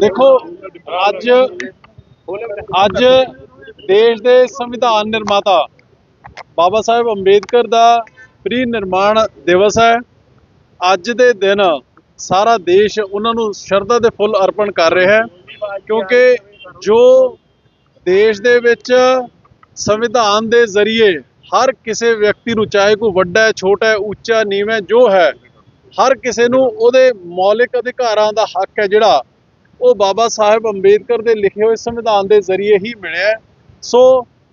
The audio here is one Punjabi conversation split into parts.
ਦੇਖੋ ਅੱਜ ਅੱਜ ਦੇਸ਼ ਦੇ ਸੰਵਿਧਾਨ ਨਿਰਮਾਤਾ ਬਾਬਾ ਸਾਹਿਬ ਅੰਬੇਦਕਰ ਦਾ ਪ੍ਰੀ ਨਿਰਮਾਣ ਦਿਵਸ ਹੈ। ਅੱਜ ਦੇ ਦਿਨ ਸਾਰਾ ਦੇਸ਼ ਉਹਨਾਂ ਨੂੰ ਸ਼ਰਧਾ ਦੇ ਫੁੱਲ ਅਰਪਣ ਕਰ ਰਿਹਾ ਹੈ ਕਿਉਂਕਿ ਜੋ ਦੇਸ਼ ਦੇ ਵਿੱਚ ਸੰਵਿਧਾਨ ਦੇ ਜ਼ਰੀਏ ਹਰ ਕਿਸੇ ਵਿਅਕਤੀ ਨੂੰ ਚਾਹੇ ਕੋਈ ਵੱਡਾ ਹੈ ਛੋਟਾ ਹੈ ਉੱਚਾ ਨੀਵਾਂ ਹੈ, ਜੋ ਹੈ ਹਰ ਕਿਸੇ ਨੂੰ ਉਹਦੇ ਮੌਲਿਕ ਅਧਿਕਾਰਾਂ ਦਾ ਹੱਕ ਹੈ ਜਿਹੜਾ ਉਹ ਬਾਬਾ ਸਾਹਿਬ ਅੰਬੇਦਕਰ ਦੇ ਲਿਖੇ ਹੋਏ ਸੰਵਿਧਾਨ ਦੇ ਜ਼ਰੀਏ ਹੀ ਮਿਲਿਆ ਸੋ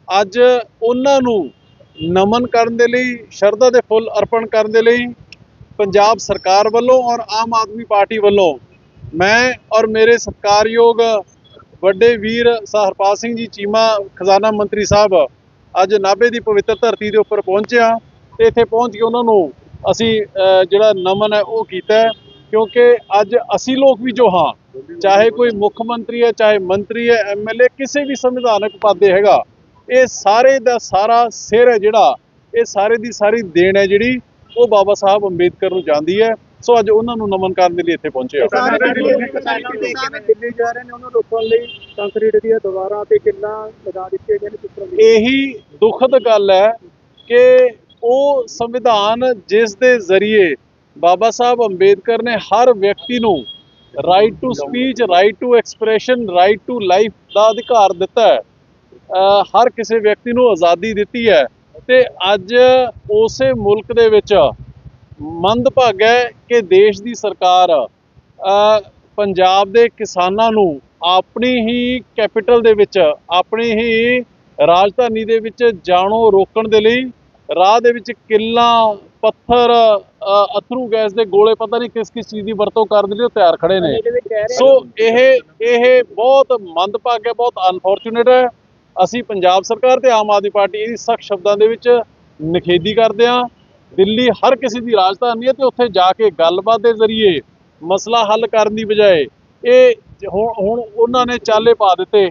ਅੱਜ ਉਹਨਾਂ ਨੂੰ ਨਮਨ ਕਰਨ ਦੇ ਲਈ, ਸ਼ਰਧਾ ਦੇ ਫੁੱਲ ਅਰਪਣ ਕਰਨ ਦੇ ਲਈ ਪੰਜਾਬ ਸਰਕਾਰ ਵੱਲੋਂ ਔਰ ਆਮ ਆਦਮੀ ਪਾਰਟੀ ਵੱਲੋਂ ਮੈਂ ਔਰ ਮੇਰੇ ਸਤਿਕਾਰਯੋਗ ਵੱਡੇ ਵੀਰ ਸਰ ਹਰਪਾਲ ਸਿੰਘ ਜੀ, ਚੀਮਾ ਖਜ਼ਾਨਾ ਮੰਤਰੀ ਸਾਹਿਬ ਅੱਜ ਨਾਭੇ ਦੀ ਪਵਿੱਤਰ ਧਰਤੀ ਦੇ ਉੱਪਰ ਪਹੁੰਚਿਆ ਤੇ ਇੱਥੇ ਪਹੁੰਚ ਕੇ ਉਹਨਾਂ ਨੂੰ ਅਸੀਂ ਅਹ, ਜਿਹੜਾ ਨਮਨ ਹੈ ਉਹ ਕੀਤਾ ਹੈ ਕਿਉਂਕਿ ਅੱਜ ਅਸੀਂ ਲੋਕ ਵੀ ਜੋ ਹਾਂ ਚਾਹੇ ਕੋਈ ਮੁੱਖ ਮੰਤਰੀ ਹੈ ਚਾਹੇ ਮੰਤਰੀ ਹੈ ਐਮਐਲਏ ਕਿਸੇ ਵੀ ਸੰਵਿਧਾਨਕ ਪਦ ਤੇ ਹੈਗਾ ਇਹ ਸਾਰੇ ਦਾ ਸਾਰਾ ਸਿਰ ਹੈ ਜਿਹੜਾ ਇਹ ਸਾਰੇ ਦੀ ਸਾਰੀ ਦੇਣ ਹੈ ਜਿਹੜੀ ਉਹ ਬਾਬਾ ਸਾਹਿਬ ਅੰਬੇਦਕਰ ਨੂੰ ਜਾਂਦੀ ਹੈ। ਸੋ ਅੱਜ ਉਹਨਾਂ ਨੂੰ ਨਮਨ ਕਰਨ ਦੇ ਲਈ ਇੱਥੇ ਪਹੁੰਚੇ ਹਾਂ। ਦਿੱਲੀ ਜਾ ਰਹੇ ਨੇ ਉਹਨੂੰ ਰੋਕਣ ਲਈ ਕੰਕਰੀਟ ਦੀਆਂ ਦੀਵਾਰਾਂ ਤੇ ਕਿੰਨਾ ਲਗਾ ਦਿੱਤੇ ਗਏ ਨੇ ਦੀ ਇਹੀ ਦੁਖਦ ਗੱਲ ਹੈ ਕਿ ਉਹ ਸੰਵਿਧਾਨ ਜਿਸ ਦੇ ਜ਼ਰੀਏ ਬਾਬਾ ਸਾਹਿਬ ਅੰਬੇਦਕਰ ਨੇ ਹਰ ਵਿਅਕਤੀ ਨੂੰ right to speech right to expression right to life ਦਾ ਅਧਿਕਾਰ ਦਿੱਤਾ ਹੈ। ਹਰ ਕਿਸੇ ਵਿਅਕਤੀ ਨੂੰ ਆਜ਼ਾਦੀ ਦਿੱਤੀ ਹੈ ਤੇ ਅੱਜ ਉਸੇ ਮੁਲਕ ਦੇ ਵਿੱਚ ਮੰਦਭਾਗ ਹੈ ਕਿ ਦੇਸ਼ ਦੀ ਸਰਕਾਰ ਪੰਜਾਬ ਦੇ ਕਿਸਾਨਾਂ ਨੂੰ ਆਪਣੀ ਹੀ ਕੈਪੀਟਲ ਦੇ ਵਿੱਚ, ਆਪਣੀ ਹੀ ਰਾਜਧਾਨੀ ਦੇ ਵਿੱਚ ਜਾਣੋ ਰੋਕਣ ਦੇ ਲਈ ਰਾਹ ਦੇ ਵਿੱਚ ਕਿੱਲਾਂ ਪੱਥਰ ਅਥਰੂ ਗੈਸ ਦੇ ਗੋਲੇ ਪਤਾ ਨਹੀਂ ਕਿਸ ਕਿਸ ਚੀਜ਼ ਦੀ ਵਰਤੋਂ ਕਰਨ ਲਈ ਉਹ ਤਿਆਰ ਖੜੇ ਨੇ। ਸੋ ਇਹ ਇਹ ਬਹੁਤ ਮੰਦਭਾਗਾ ਬਹੁਤ ਅਨਫੋਰਚੂਨੇਟ ਹੈ। ਅਸੀਂ ਪੰਜਾਬ ਸਰਕਾਰ ਤੇ ਆਮ ਆਦਮੀ ਪਾਰਟੀ ਇਹਦੀ ਸਖਤ ਸ਼ਬਦਾਂ ਦੇ ਵਿੱਚ ਨਿਖੇਧੀ ਕਰਦੇ ਹਾਂ। ਦਿੱਲੀ ਹਰ ਕਿਸੇ ਦੀ ਰਾਜਧਾਨੀ ਹੈ ਤੇ ਉੱਥੇ ਜਾ ਕੇ ਗੱਲਬਾਤ ਦੇ ਜ਼ਰੀਏ ਮਸਲਾ ਹੱਲ ਕਰਨ ਦੀ ਬਜਾਏ ਇਹ ਹੁਣ ਹੁਣ ਉਹਨਾਂ ਨੇ ਚਾਲੇ ਪਾ ਦਿੱਤੇ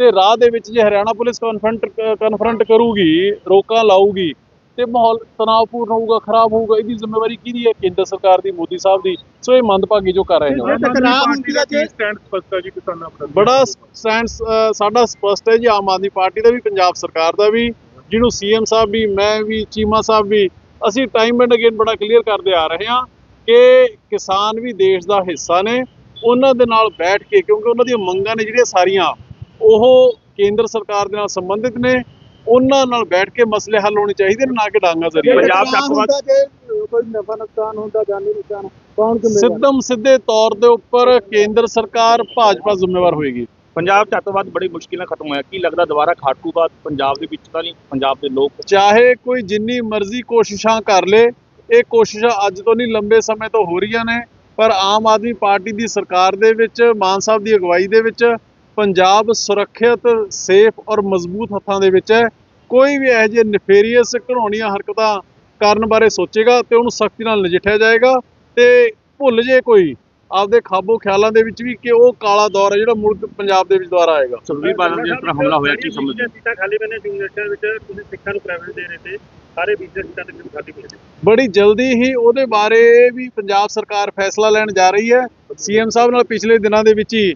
ਤੇ ਰਾਹ ਦੇ ਵਿੱਚ ਜੇ ਹਰਿਆਣਾ ਪੁਲਿਸ ਕਨਫਰੰਟ ਕਨਫਰੰਟ ਕਰੂਗੀ ਰੋਕਾਂ ਲਾਊਗੀ ਤੇ ਮਾਹੌਲ ਤਣਾਅਪੂਰਨ ਹੋਊਗਾ ਖਰਾਬ ਹੋਊਗਾ ਇਹਦੀ ਜ਼ਿੰਮੇਵਾਰੀ ਕਿਹਦੀ ਹੈ? ਕੇਂਦਰ ਸਰਕਾਰ ਦੀ ਮੋਦੀ ਸਾਹਿਬ ਦੀ। ਸੋ ਇਹ ਮੰਦਭਾਗੀ ਜੋ ਕਰ ਰਹੇ ਨੇ। ਟਕਰਾਅ ਹੁੰਦੀ ਹੈ ਜੇ। ਸਟੈਂਡ ਸਪਸ਼ਟ ਹੈ ਜੀ ਕਿਸਾਨਾਂ ਪ੍ਰਤੀ ਬੜਾ ਸਟੈਂਡ ਸਾਡਾ ਸਪਸ਼ਟ ਹੈ ਜੀ ਆਮ ਆਦਮੀ ਪਾਰਟੀ ਦਾ ਵੀ ਪੰਜਾਬ ਸਰਕਾਰ ਦਾ ਵੀ ਜਿਹਨੂੰ ਸੀਐਮ ਸਾਹਿਬ ਵੀ ਮੈਂ ਵੀ ਚੀਮਾ ਸਾਹਿਬ ਵੀ ਅਸੀਂ ਟਾਈਮ ਐਂਡ ਅਗੇਨ ਬੜਾ ਕਲੀਅਰ ਕਰਦੇ ਆ ਰਹੇ ਹਾਂ ਕਿ ਕਿਸਾਨ ਵੀ ਦੇਸ਼ ਦਾ ਹਿੱਸਾ ਨੇ। ਉਹਨਾਂ ਦੇ ਨਾਲ ਬੈਠ ਕੇ ਕਿਉਂਕਿ ਉਹਨਾਂ ਦੀਆਂ ਮੰਗਾਂ ਨੇ ਜਿਹੜੀਆਂ ਸਾਰੀਆਂ ਉਹ ਕੇਂਦਰ ਸਰਕਾਰ ਦੇ ਨਾਲ ਸੰਬੰਧਿਤ ਨੇ। ਉਹਨਾਂ ਨਾਲ ਬੈਠ ਕੇ ਮਸਲੇ ਹੱਲ ਹੋਣੇ ਚਾਹੀਦੇ ਨੇ ਨਾ ਕਿ ਡਾਂਗਾ ਜ਼ਰੀਏ। ਪੰਜਾਬ ਜੇ ਕੋਈ ਨਫਾ ਨੁਕਸਾਨ ਹੁੰਦਾ ਜਾਨੀ ਨੁਕਸਾਨ ਕੌਣ ਜ਼ਿੰਮੇਵਾਰ? ਸਿੱਧਮ ਸਿੱਧੇ ਤੌਰ ਦੇ ਉੱਪਰ ਕੇਂਦਰ ਸਰਕਾਰ ਭਾਜਪਾ ਜ਼ਿੰਮੇਵਾਰ ਹੋਏਗੀ। ਪੰਜਾਬ ਚ ਅੱਤਵਾਦ ਬੜੀ ਮੁਸ਼ਕਿਲ ਨਾਲ ਖਤਮ ਹੋਇਆ ਕੀ ਲੱਗਦਾ ਦੁਬਾਰਾ ਖਾਟੂਬਾਦ ਪੰਜਾਬ ਦੇ ਵਿੱਚ ਤਾਂ ਨਹੀਂ? ਪੰਜਾਬ ਦੇ ਲੋਕ ਚਾਹੇ ਕੋਈ ਜਿੰਨੀ ਮਰਜ਼ੀ ਕੋਸ਼ਿਸ਼ਾਂ ਕਰ ਲੇ ਇਹ ਕੋਸ਼ਿਸ਼ਾਂ ਅੱਜ ਤੋਂ ਨਹੀਂ ਲੰਬੇ ਸਮੇਂ ਤੋਂ ਹੋ ਰਹੀਆਂ ਨੇ। ਪਰ ਆਮ ਆਦਮੀ ਪਾਰਟੀ ਦੀ ਸਰਕਾਰ ਦੇ ਵਿੱਚ ਮਾਨ ਸਾਹਿਬ ਦੀ ਅਗਵਾਈ ਦੇ ਵਿੱਚ ਪੰਜਾਬ ਸੁਰੱਖਿਅਤ ਸੇਫ ਔਰ ਮਜ਼ਬੂਤ ਹੱਥਾਂ ਦੇ ਵਿੱਚ ਹੈ। ਕੋਈ ਵੀ ਇਹੋ ਜਿਹੇ ਨਫੇਰੀਅਸ ਘਣਾਉਣੀਆਂ ਹਰਕਤਾਂ ਕਰਨ ਬਾਰੇ ਸੋਚੇਗਾ ਤੇ ਉਹਨੂੰ ਸਖਤੀ ਨਾਲ ਨਜਿੱਠਿਆ ਜਾਏਗਾ। ਤੇ ਭੁੱਲ ਜੇ ਕੋਈ ਆਪਦੇ ਖਾਬੋ ਖਿਆਲਾਂ ਦੇ ਵਿੱਚ ਵੀ ਕਿ ਉਹ ਕਾਲਾ ਦੌਰ ਹੈ ਜਿਹੜਾ ਮੁਲਕ ਪੰਜਾਬ ਦੇ ਵਿੱਚ ਦੁਬਾਰਾ ਆਏਗਾ। ਸੁਖਬੀਰ ਬਾਦਲ ਦੇ ਉੱਪਰ ਹਮਲਾ ਹੋਇਆ ਕੀ ਸਮਝਦੇ ਸੀਟਾਂ ਖਾਲੀ ਮੈਨੇ ਯੂਨੀਵਰਸਿਟੀਆਂ ਵਿੱਚ ਤੁਸੀਂ ਸਿੱਖਾਂ ਨੂੰ ਪ੍ਰਾਈਵੇਟ ਦੇ ਰਹੇ ਤੇ ਸਾਰੇ ਬਿਜ਼ਨਸ ਸੀਟਾਂ ਤੇ ਖਾਲੀ ਨੇ ਬੜੀ ਜਲਦੀ ਹੀ ਉਹਦੇ ਬਾਰੇ ਵੀ ਪੰਜਾਬ ਸਰਕਾਰ ਫੈਸਲਾ ਲੈਣ ਜਾ ਰਹੀ ਹੈ। ਸੀਐਮ ਸਾਹਿਬ ਨਾਲ ਪਿਛਲੇ ਦਿਨਾਂ ਦੇ ਵਿੱਚ ਹੀ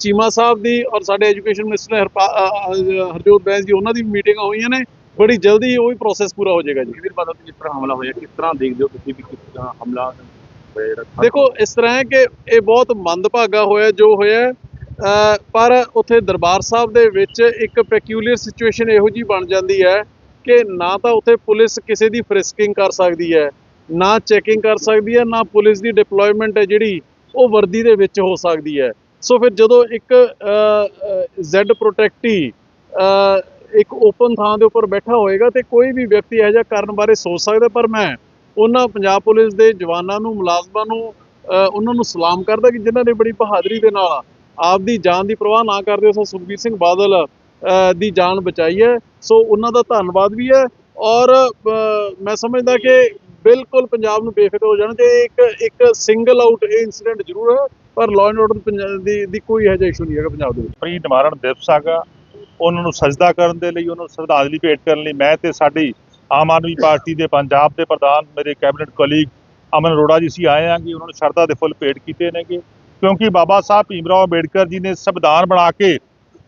ਚੀਮਾ ਸਾਹਿਬ ਦੀ ਔਰ ਸਾਡੇ ਐਜੂਕੇਸ਼ਨ ਮਿਨਿਸਟਰ ਹਰਜੋਤ ਬੈਂਸ ਦੀ ਉਹਨਾਂ ਦੀ ਮੀਟਿੰਗਾਂ ਹੋਈਆਂ ਨੇ। ਬੜੀ ਜਲਦੀ ਉਹ ਵੀ ਪ੍ਰੋਸੈਸ ਪੂਰਾ ਹੋ ਜਾਏਗਾ ਜੀ। ਸੁਖਬੀਰ ਬਾਦਲ ਤੇ ਜਿਸ ਤਰ੍ਹਾਂ ਹਮਲਾ ਹੋਇਆ? ਕਿਸ ਤਰ੍ਹਾਂ ਦੇਖਦੇ ਹੋ ਤੁਸੀਂ ਵੀ ਕਿਸ ਤਰ੍ਹਾਂ ਹਮਲਾ ਦੇਖੋ ਇਸ ਤਰ੍ਹਾਂ ਹੈ ਕਿ ਇਹ ਬਹੁਤ ਮੰਦਭਾਗਾ ਹੋਇਆ ਜੋ ਹੋਇਆ ਪਰ ਉੱਥੇ ਦਰਬਾਰ ਸਾਹਿਬ ਦੇ ਵਿੱਚ ਇੱਕ ਪੈਕਿਊਲੀਅਰ ਸਿਚੁਏਸ਼ਨ ਇਹੋ ਜੀ ਬਣ ਜਾਂਦੀ ਹੈ ਕਿ ਨਾ ਤਾਂ ਉੱਥੇ ਪੁਲਿਸ ਕਿਸੇ ਦੀ ਫ੍ਰਿਸਕਿੰਗ ਕਰ ਸਕਦੀ ਹੈ ਨਾ ਚੈਕਿੰਗ ਕਰ ਸਕਦੀ ਹੈ ਨਾ ਪੁਲਿਸ ਦੀ ਡਿਪਲੋਇਮੈਂਟ ਹੈ ਜਿਹੜੀ ਉਹ ਵਰਦੀ ਦੇ ਵਿੱਚ ਹੋ ਸਕਦੀ ਹੈ। ਸੋ ਫਿਰ ਜਦੋਂ ਇੱਕ ਜ਼ੈਡ ਪ੍ਰੋਟੈਕਟੀ ਇੱਕ ਓਪਨ ਥਾਂ ਦੇ ਉੱਪਰ ਬੈਠਾ ਹੋਏਗਾ ਤੇ ਕੋਈ ਵੀ ਵਿਅਕਤੀ ਇਹੋ ਜਿਹਾ ਕਰਨ ਬਾਰੇ ਸੋਚ ਸਕਦਾ, ਪਰ ਮੈਂ ਉਹਨਾਂ ਪੰਜਾਬ ਪੁਲਿਸ ਦੇ ਜਵਾਨਾਂ ਨੂੰ, ਮੁਲਾਜ਼ਮਾਂ ਨੂੰ ਉਹਨਾਂ ਨੂੰ ਸਲਾਮ ਕਰਦਾ ਕਿ ਜਿਨ੍ਹਾਂ ਨੇ ਬੜੀ ਬਹਾਦਰੀ ਦੇ ਨਾਲ ਆਪ ਦੀ ਜਾਨ ਦੀ ਪਰਵਾਹ ਨਾ ਕਰਦੇ ਹੋਏ ਸੁਖਬੀਰ ਸਿੰਘ ਬਾਦਲ, ਅਹ, ਦੀ ਜਾਨ ਬਚਾਈ ਹੈ। ਸੋ ਉਹਨਾਂ ਦਾ ਧੰਨਵਾਦ ਵੀ ਹੈ ਔਰ ਮੈਂ ਸਮਝਦਾ ਕਿ ਬਿਲਕੁਲ ਪੰਜਾਬ ਨੂੰ ਬੇਫਿਕਰ ਹੋ ਜਾਣਾ ਤੇ ਇੱਕ ਇੱਕ ਸਿੰਗਲ ਆਊਟ ਇਹ ਇਨਸੀਡੈਂਟ ਜ਼ਰੂਰ ਹੈ। ਪਰ ਲਾਅ ਐਂਡ ਆਰਡਰ ਦੀ ਦੀ ਕੋਈ ਇਹੋ ਜਿਹਾ ਇਸ਼ੂ ਨਹੀਂ ਹੈਗਾ ਪੰਜਾਬ ਦੇ ਵਿੱਚ। ਪ੍ਰੀ ਨਿਵਾਰਣ ਦਿਵਸ ਹੈਗਾ। ਉਹਨਾਂ ਨੂੰ ਸਜਦਾ ਕਰਨ ਦੇ ਲਈ, ਉਹਨਾਂ ਨੂੰ ਸ਼ਰਧਾਂਜਲੀ ਭੇਟ ਕਰਨ ਲਈ ਮੈਂ ਤੇ ਸਾਡੀ ਆਮ ਆਦਮੀ ਪਾਰਟੀ ਦੇ ਪੰਜਾਬ ਦੇ ਪ੍ਰਧਾਨ, ਮੇਰੇ ਕੈਬਨਿਟ ਕੋਲੀਗ ਅਮਨ ਅਰੋੜਾ ਜੀ ਸੀ ਆਏ ਆ ਕਿ ਉਹਨਾਂ ਨੂੰ ਸ਼ਰਧਾ ਦੇ ਫੁੱਲ ਭੇਟ ਕੀਤੇ ਨੇਗੇ। ਕਿਉਂਕਿ ਬਾਬਾ ਸਾਹਿਬ ਭੀਮਰਾਓ ਅੰਬੇਡਕਰ ਜੀ ਨੇ ਸੰਵਿਧਾਨ ਬਣਾ ਕੇ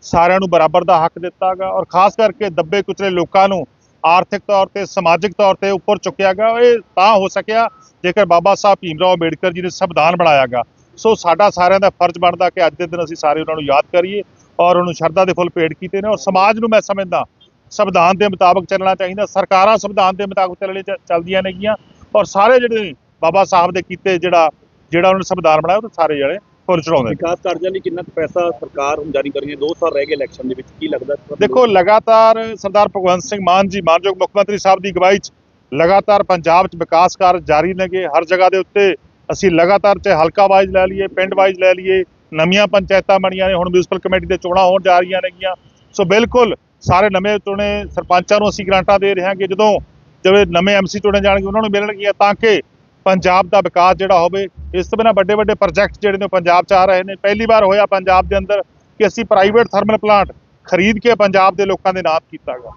ਸਾਰਿਆਂ ਨੂੰ ਬਰਾਬਰ ਦਾ ਹੱਕ ਦਿੱਤਾਗਾ ਔਰ ਖਾਸ ਕਰਕੇ ਦੱਬੇ ਕੁਚਲੇ ਲੋਕਾਂ ਨੂੰ ਆਰਥਿਕ ਤੌਰ ਤੇ, ਸਮਾਜਿਕ ਤੌਰ ਤੇ ਉੱਪਰ ਚੁੱਕਿਆ ਗਿਆ ਇਹ ਤਾਂ ਹੋ ਸਕਿਆ ਜੇਕਰ ਬਾਬਾ ਸਾਹਿਬ ਭੀਮਰਾਓ ਅੰਬੇਡਕਰ ਜੀ ਨੇ ਸੰਵਿਧਾਨ ਬਣਾਇਆਗਾ ਸੋ ਸਾਡਾ ਸਾਰਿਆਂ ਦਾ ਫਰਜ਼ ਬਣਦਾ ਕਿ ਅੱਜ ਦੇ ਦਿਨ ਅਸੀਂ ਸਾਰੇ ਉਹਨਾਂ ਨੂੰ ਯਾਦ ਕਰੀਏ ਔਰ ਉਹਨੂੰ ਸ਼ਰਧਾ ਦੇ ਫੁੱਲ ਭੇਟ ਕੀਤੇ ਨੇ ਔਰ ਸਮਾਜ ਨੂੰ ਮੈਂ ਸਮਝਦਾ ਸੰਵਿਧਾਨ ਦੇ ਮੁਤਾਬਕ ਚੱਲਣਾ ਚਾਹੀਦਾ ਸਰਕਾਰਾਂ ਸੰਵਿਧਾਨ ਦੇ ਮੁਤਾਬਕ ਚੱਲਣੇ ਚੱਲਦੀਆਂ ਨੇਗੀਆਂ ਔਰ ਸਾਰੇ ਜਿਹੜੇ ਬਾਬਾ ਸਾਹਿਬ ਦੇ ਕੀਤੇ ਜਿਹੜਾ ਜਿਹੜਾ ਉਹਨਾਂ ਨੇ ਸੰਵਿਧਾਨ ਬਣਾਇਆ ਉਹ ਸਾਰੇ ਜਿਹੜੇ ਫੁੱਲ ਚੜਾਉਂਦੇ ਵਿਕਾਸ ਕਾਰਜਾਂ ਲਈ ਕਿੰਨਾ ਪੈਸਾ ਸਰਕਾਰ ਹੁਣ ਜਾਰੀ ਕਰ ਰਹੀ ਹੈ 2 ਸਾਲ ਰਹਿ ਗਏ ਇਲੈਕਸ਼ਨ ਦੇ ਵਿੱਚ ਕੀ ਲੱਗਦਾ? ਦੇਖੋ ਲਗਾਤਾਰ ਸਰਦਾਰ ਭਗਵੰਤ ਸਿੰਘ ਮਾਨ ਜੀ ਮਾਨਯੋਗ ਮੁੱਖ ਮੰਤਰੀ ਸਾਹਿਬ ਦੀ ਅਗਵਾਈ 'ਚ ਲਗਾਤਾਰ ਪੰਜਾਬ 'ਚ ਵਿਕਾਸ ਕਾਰਜ ਜਾਰੀ ਨੇਗੇ ਹਰ ਜਗ੍ਹਾ ਦੇ ਉੱਤੇ ਅਸੀਂ ਲਗਾਤਾਰ ਚਾਹੇ ਹਲਕਾ ਵਾਈਜ਼ ਲੈ ਲਈਏ, ਪਿੰਡ ਵਾਈਜ਼ ਲੈ ਲਈਏ, ਨਵੀਆਂ ਪੰਚਾਇਤਾਂ ਬਣੀਆਂ ਨੇ, ਹੁਣ ਮਿਊਨਿਸਪਲ ਕਮੇਟੀ ਦੇ ਚੋਣਾਂ ਹੋਣ ਜਾ ਰਹੀਆਂ ਨੇਗੀਆਂ। ਸੋ ਬਿਲਕੁਲ ਸਾਰੇ ਨਵੇਂ ਚੁਣੇ ਸਰਪੰਚਾਂ ਨੂੰ ਅਸੀਂ ਗ੍ਰਾਂਟਾਂ ਦੇ ਰਹੇ ਹਾਂ ਕਿ ਜਦੋਂ ਜਿਹੜੇ ਨਵੇਂ ਐਮਸੀ ਚੁਣੇ ਜਾਣਗੇ, ਉਹਨਾਂ ਨੂੰ ਮਿਲਣਗੀਆਂ ਤਾਂ ਕਿ ਪੰਜਾਬ ਦਾ ਵਿਕਾਸ ਜਿਹੜਾ ਹੋਵੇ, ਇਸ ਤੋਂ ਬਿਨਾਂ ਵੱਡੇ ਵੱਡੇ ਪ੍ਰੋਜੈਕਟ ਜਿਹੜੇ ਨੇ ਉਹ ਪੰਜਾਬ 'ਚ ਆ ਰਹੇ ਨੇ। ਪਹਿਲੀ ਵਾਰ ਹੋਇਆ ਪੰਜਾਬ ਦੇ ਅੰਦਰ ਕਿ ਅਸੀਂ ਪ੍ਰਾਈਵੇਟ ਥਰਮਲ ਪਲਾਂਟ ਖਰੀਦ ਕੇ ਪੰਜਾਬ ਦੇ ਲੋਕਾਂ ਦੇ ਨਾਮ ਕੀਤਾਗਾ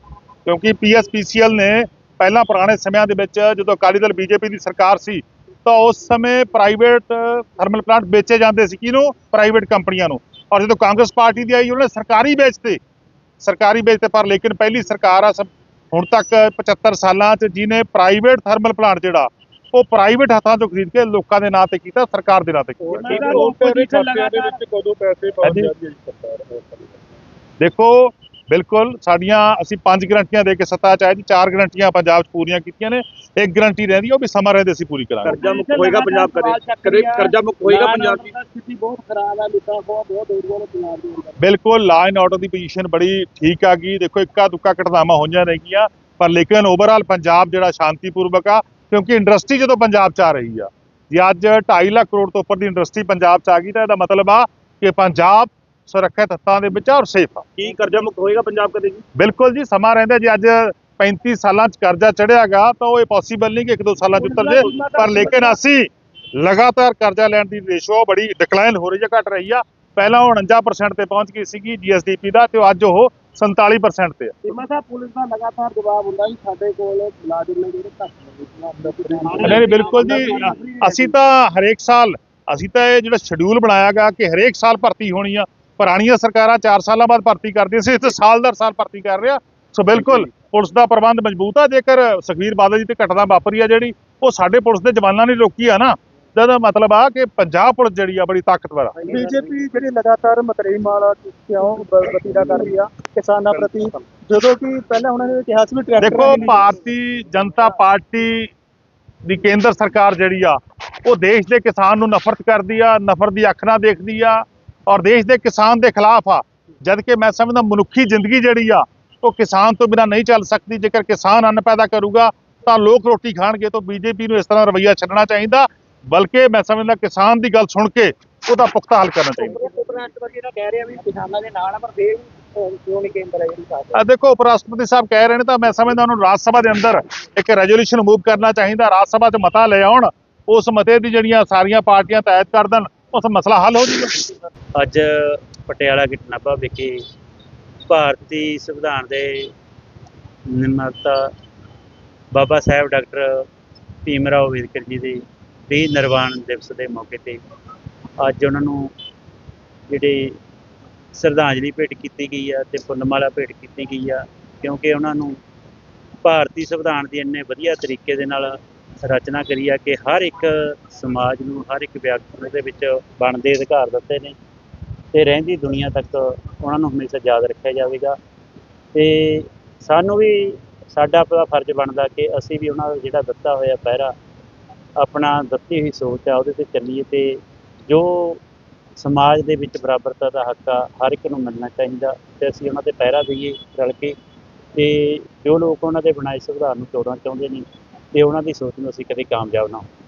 ਕਿਉਂਕਿ ਪੀਐਸਪੀਸੀਐਲ ਨੇ ਪਹਿਲਾਂ ਪੁਰਾਣੇ ਸਮਿਆਂ ਦੇ ਵਿੱਚ ਜਦੋਂ ਅਕਾਲੀ ਦਲ ਬੀਜੇਪੀ ਦੀ ਸਰਕਾਰ ਸੀ ਤਾਂ ਉਸ ਸਮੇਂ ਪ੍ਰਾਈਵੇਟ ਥਰਮਲ ਪਲਾਂਟ ਵੇਚੇ ਜਾਂਦੇ ਸੀ ਕਿਹਨੂੰ? ਪ੍ਰਾਈਵੇਟ ਕੰਪਨੀਆਂ ਨੂੰ। ਔਰ ਜਦੋਂ ਕਾਂਗਰਸ ਪਾਰਟੀ ਦੀ ਆਈ ਉਹਨੇ ਸਰਕਾਰੀ ਵੇਚਤੇ। ਸਰਕਾਰੀ ਵੇਚਤੇ ਪਰ ਲੇਕਿਨ ਪਹਿਲੀ ਸਰਕਾਰ ਆ ਸਭ ਹੁਣ ਤੱਕ 75 ਸਾਲਾਂ 'ਚ ਜਿਹਨੇ ਪ੍ਰਾਈਵੇਟ ਥਰਮਲ ਪਲਾਂਟ ਜਿਹੜਾ ਉਹ ਪ੍ਰਾਈਵੇਟ ਹੱਥਾਂ ਤੋਂ ਖਰੀਦ ਕੇ ਲੋਕਾਂ ਦੇ ਨਾਂ ਤੇ ਕੀਤਾ ਸਰਕਾਰ ਦੇ ਨਾਂ ਤੇ ਕੀਤਾ। ਦੇਖੋ ਬਿਲਕੁਲ ਸਾਡੀਆਂ ਅਸੀਂ ਪੰਜ ਗਰੰਟੀਆਂ ਦੇ ਕੇ ਸੱਤਾ ਚ ਆਏ ਜੀ ਚਾਰ ਗਰੰਟੀਆਂ ਪੰਜਾਬ 'ਚ ਪੂਰੀਆਂ ਕੀਤੀਆਂ ਨੇ ਇੱਕ ਗਰੰਟੀ ਰਹਿੰਦੀ ਆ, ਉਹ ਵੀ ਸਮਾਂ ਰਹਿੰਦੇ ਅਸੀਂ ਪੂਰੀ ਕਰਾਂਗੇ। ਕਰਜ਼ਾ ਮੁਕਤ ਹੋਏਗਾ ਪੰਜਾਬ ਕਦੇ ਕਦੇ ਕਰਜ਼ਾ ਮੁਕਤ ਹੋਏਗਾ ਪੰਜਾਬ ਦੀ। ਸਥਿਤੀ ਬਹੁਤ ਖਰਾਬ ਹੈ ਲੁੱਟਾਂ ਬਹੁਤ ਹੋ ਰਹੀਆਂ ਨੇ ਪੰਜਾਬ ਦੇ ਅੰਦਰ। ਬਿਲਕੁਲ law and order the position ਬੜੀ ਠੀਕ ਆ ਗਈ ਦੇਖੋ ਇੱਕਾ ਦੁੱਕਾ ਘਟਨਾਵਾਂ ਹੋਈਆਂ ਨੇਗੀਆਂ ਪਰ ਲੇਕਿਨ ਓਵਰਆਲ ਪੰਜਾਬ ਜਿਹੜਾ ਸ਼ਾਂਤੀਪੂਰਵਕ ਆ ਕਿਉਂਕਿ ਇੰਡਸਟਰੀ ਜਦੋਂ ਪੰਜਾਬ 'ਚ ਆ ਰਹੀ ਆ ਜੇ ਅੱਜ 2.5 ਲੱਖ ਕਰੋੜ ਤੋਂ ਉੱਪਰ ਦੀ ਇੰਡਸਟਰੀ ਪੰਜਾਬ 'ਚ ਆ ਗਈ ਤਾਂ ਇਹਦਾ ਮਤਲਬ ਆ ਕਿ ਪੰਜਾਬ ਸੁਰੱਖਿਅਤ ਹੱਥਾਂ ਦੇ ਵਿੱਚ ਆ ਔਰ ਸੇਫ ਆ। ਕੀ ਕਰਜ਼ਾ ਮੁਕਤ ਹੋਏਗਾ ਪੰਜਾਬ ਕਦੇ ਜੀ? ਬਿਲਕੁਲ ਜੀ ਸਮਾਂ ਰਹਿੰਦਾ ਜੇ ਅੱਜ 35 ਸਾਲਾਂ ਚ ਕਰਜ਼ਾ ਚੜਿਆਗਾ ਤਾਂ ਉਹ ਪੋਸੀਬਲ ਨਹੀਂ ਕਿ ਇੱਕ ਦੋ ਸਾਲਾਂ ਚ ਉਤਰ ਜੇ ਪਰ ਲੇਕਿਨ ਅਸੀਂ ਲਗਾਤਾਰ ਕਰਜ਼ਾ ਲੈਣ ਦੀ ਰੇਸ਼ੋ ਬੜੀ ਡਿਕਲਾਈਨ ਹੋ ਰਹੀ ਹੈ ਘਟ ਰਹੀ ਆ। ਪਹਿਲਾਂ ਉਹ 49% ਤੇ ਪਹੁੰਚ ਗਈ ਸੀਗੀ ਜੀਐਸਡੀਪੀ ਦਾ ਤੇ ਅੱਜ ਉਹ 47% ਤੇ ਆ। ਸਿਮਾ ਸਾਹਿਬ ਪੁਲਿਸ ਦਾ ਲਗਾਤਾਰ ਜਵਾਬ ਹੁੰਦਾ ਵੀ ਸਾਡੇ ਕੋਲ ਮੁਲਾਜ਼ਮ ਨੇ ਜਿਹੜੇ ਘੱਟ ਨਹੀਂ ਨਹੀਂ ਬਿਲਕੁਲ ਜੀ ਅਸੀਂ ਤਾਂ ਹਰੇਕ ਸਾਲ ਅਸੀਂ ਤਾਂ ਇਹ ਜਿਹੜਾ ਸ਼ਡਿਊਲ ਬਣਾਇਆਗਾ ਕਿ ਹਰੇਕ ਸਾਲ ਭਰਤੀ ਹੋਣੀ ਆ ਪੁਰਾਣੀਆਂ ਸਰਕਾਰਾਂ 4 ਸਾਲਾਂ ਬਾਅਦ ਭਰਤੀ ਕਰਦੀਆਂ ਸੀ ਇੱਥੇ ਸਾਲ ਦਰ ਸਾਲ ਭਰਤੀ ਕਰ ਰਿਹਾ। ਸੋ ਬਿਲਕੁਲ ਪੁਲਿਸ ਦਾ ਪ੍ਰਬੰਧ ਮਜ਼ਬੂਤ ਆ। ਜੇਕਰ ਸੁਖਵੀਰ ਬਾਦਲ ਜੀ ਤੇ ਘਟਨਾ ਵਾਪਰੀ ਆ ਜਿਹੜੀ ਉਹ ਸਾਡੇ ਪੁਲਿਸ ਦੇ ਜਵਾਨਾਂ ਨੇ ਰੋਕੀ ਆ ਨਾ। ਜਿਹਦਾ ਮਤਲਬ ਆ ਕਿ ਪੰਜਾਬ ਪੁਲਿਸ ਜਿਹੜੀ ਆ ਬੜੀ ਤਾਕਤਵਰ ਆ। ਬੀਜੇਪੀ ਜਿਹੜੀ ਲਗਾਤਾਰ ਮਤਰੇਈ ਮਾਲਾ ਕਿਉਂ ਵਤੀਰਾ ਕਰ ਰਹੀ ਆ ਕਿਸਾਨਾਂ ਪ੍ਰਤੀ? ਜਦੋਂ ਕਿ ਪਹਿਲਾਂ ਉਹਨਾਂ ਨੇ ਕਿਹਾ ਸੀ ਵੀ ਟਰੈਕਟਰ ਦੇਖੋ ਭਾਰਤੀ ਜਨਤਾ ਪਾਰਟੀ ਦੀ ਕੇਂਦਰ ਸਰਕਾਰ ਜਿਹੜੀ ਆ ਉਹ ਦੇਸ਼ ਦੇ ਕਿਸਾਨ ਨੂੰ ਨਫ਼ਰਤ ਕਰਦੀ ਆ ਨਫ਼ਰਤ ਦੀ ਅੱਖ ਨਾਲ ਦੇਖਦੀ ਆ। ਔਰ ਦੇਸ਼ ਦੇ ਕਿਸਾਨ ਦੇ ਖਿਲਾਫ ਆ। ਜਦ ਕਿ ਮੈਂ ਸਮਝਦਾ ਮਨੁੱਖੀ ਜ਼ਿੰਦਗੀ ਜਿਹੜੀ ਆ ਉਹ ਕਿਸਾਨ ਤੋਂ ਬਿਨਾਂ ਨਹੀਂ ਚੱਲ ਸਕਦੀ। ਜੇਕਰ ਕਿਸਾਨ ਅੰਨ ਪੈਦਾ ਕਰੂਗਾ ਤਾਂ ਲੋਕ ਰੋਟੀ ਖਾਣਗੇ। ਤਾਂ ਬੀਜੇਪੀ ਨੂੰ ਇਸ ਤਰ੍ਹਾਂ ਰਵੱਈਆ ਛੱਡਣਾ ਚਾਹੀਦਾ। ਬਲਕਿ ਮੈਂ ਸਮਝਦਾ ਕਿਸਾਨ ਦੀ ਗੱਲ ਸੁਣ ਕੇ ਉਹਦਾ ਪੁਖਤਾ ਹੱਲ ਕਰਨਾ ਚਾਹੀਦਾ। ਆ ਦੇਖੋ ਉਪ ਰਾਸ਼ਟਰਪਤੀ ਸਾਹਿਬ ਕਹਿ ਰਹੇ ਨੇ ਤਾਂ ਮੈਂ ਸਮਝਦਾ ਉਹਨਾਂ ਰਾਜ ਸਭਾ ਦੇ ਅੰਦਰ ਇੱਕ ਰੈਜ਼ੋਲੂਸ਼ਨ ਮੂਵ ਕਰਨਾ ਚਾਹੀਦਾ। ਰਾਜ ਸਭਾ 'ਚ ਮਤਾ ਲੈ ਆਉਣ। ਉਸ ਮਤੇ ਦੀ ਜਿਹੜੀਆਂ ਸਾਰੀਆਂ ਪਾਰਟੀਆਂ ਤੈਅ ਕਰ ਦੇਣ। ਉਸ ਮਸਲਾ ਹੱਲ ਹੋ ਜਾਊਗਾ। ਅੱਜ ਪਟਿਆਲਾ ਗਿਟਨਾਪਾ ਵਿਖੇ ਭਾਰਤੀ ਸੰਵਿਧਾਨ ਦੇ ਨਿਰਮਾਤਾ ਬਾਬਾ ਸਾਹਿਬ ਡਾਕਟਰ ਭੀਮ ਰਾਓ ਅੰਬੇਦਕਰ ਜੀ ਦੇ ਵੀ ਨਿਰਵਾਣ ਦਿਵਸ ਦੇ ਮੌਕੇ ਤੇ ਅੱਜ ਉਹਨਾਂ ਨੂੰ ਜਿਹੜੀ ਸ਼ਰਧਾਂਜਲੀ ਭੇਟ ਕੀਤੀ ਗਈ ਆ ਤੇ ਫੁੱਲਮਾਲਾ ਭੇਟ ਕੀਤੀ ਗਈ ਆ, ਕਿਉਂਕਿ ਉਹਨਾਂ ਨੂੰ ਭਾਰਤੀ ਸੰਵਿਧਾਨ ਦੀ ਇੰਨੇ ਵਧੀਆ ਤਰੀਕੇ ਦੇ ਨਾਲ ਰਚਨਾ ਕਰੀ ਆ ਕਿ ਹਰ ਇੱਕ ਸਮਾਜ ਨੂੰ, ਹਰ ਇੱਕ ਵਿਅਕਤੀ ਨੂੰ ਇਹਦੇ ਵਿੱਚ ਬਣਦੇ ਅਧਿਕਾਰ ਦਿੱਤੇ ਨੇ ਤੇ ਰਹਿੰਦੀ ਦੁਨੀਆ ਤੱਕ ਉਹਨਾਂ ਨੂੰ ਹਮੇਸ਼ਾ ਯਾਦ ਰੱਖਿਆ ਜਾਵੇਗਾ। ਤੇ ਸਾਨੂੰ ਵੀ ਸਾਡਾ ਆਪਣਾ ਫਰਜ਼ ਬਣਦਾ ਕਿ ਅਸੀਂ ਵੀ ਉਹਨਾਂ ਦਾ ਜਿਹੜਾ ਦਿੱਤਾ ਹੋਇਆ ਪਹਿਰਾ, ਆਪਣਾ ਦਿੱਤੀ ਹੋਈ ਸੋਚ ਆ ਉਹਦੇ ਤੇ ਚੱਲੀਏ ਤੇ ਜੋ ਸਮਾਜ ਦੇ ਵਿੱਚ ਬਰਾਬਰਤਾ ਦਾ ਹੱਕ ਆ, ਹਰ ਇੱਕ ਨੂੰ ਮਿਲਣਾ ਚਾਹੀਦਾ ਤੇ ਅਸੀਂ ਉਹਨਾਂ ਤੇ ਪਹਿਰਾ ਦਈਏ ਰਲ ਕੇ ਤੇ ਜੋ ਲੋਕ ਉਹਨਾਂ ਦੇ ਬਣਾਏ ਸੰਵਿਧਾਨ ਨੂੰ ਤੋੜਨਾ ਚਾਹੁੰਦੇ ਨੇ ਤੇ ਉਹਨਾਂ ਦੀ ਸੋਚ ਨੂੰ ਅਸੀਂ ਕਦੇ ਕਾਮਯਾਬ ਨਾ ਹੋ